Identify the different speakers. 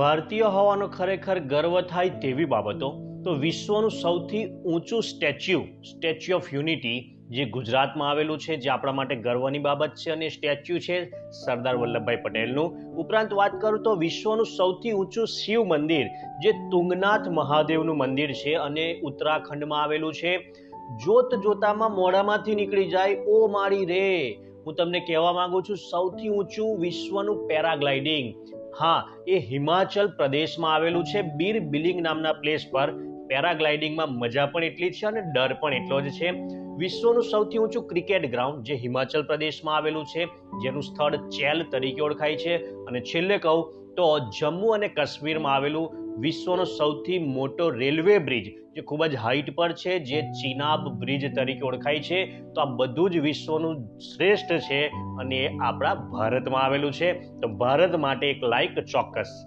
Speaker 1: ભારતીય હોવાનો ખરેખર ગર્વ થાય તેવી બાબતો, તો વિશ્વનું સૌથી ઊંચું સ્ટેચ્યુ સ્ટેચ્યુ ઓફ યુનિટી, જે ગુજરાતમાં આવેલું છે, જે આપણા માટે ગર્વની બાબત છે અને સ્ટેચ્યુ છે સરદાર વલ્લભભાઈ પટેલનું. ઉપરાંત વાત કરું તો વિશ્વનું સૌથી ઊંચું શિવ મંદિર, જે તુંગનાથ મહાદેવનું મંદિર છે અને ઉત્તરાખંડમાં આવેલું છે. જોત જોતામાં મોઢામાંથી નીકળી જાય, ઓ મારી રે. હું તમને કહેવા માંગુ છું, સૌથી ઊંચું વિશ્વનું પેરાગ્લાઇડિંગ હા એ હિમાચલ પ્રદેશમાં આવેલું છે બીર બિલિંગ નામના પ્લેસ પર. પેરાગ્લાઇડિંગમાં મજા પણ એટલી જ છે અને ડર પણ એટલો જ છે. વિશ્વનું સૌથી ઊંચું ક્રિકેટ ગ્રાઉન્ડ જે હિમાચલ પ્રદેશમાં આવેલું છે, જેનું સ્થળ ચેલ તરીકે ઓળખાય છે અને છેલ્લે કહું તો જમ્મુ અને કાશ્મીરમાં આવેલું વિશ્વનો સૌથી મોટો રેલવે બ્રિજ, જે ખૂબ જ હાઇટ પર છે, જે ચિનાબ બ્રિજ તરીકે ઓળખાય છે. તો આ બધું જ વિશ્વનું શ્રેષ્ઠ છે અને એ આપણા ભારતમાં આવેલું છે. તો ભારત માટે એક લાઇક ચોક્કસ.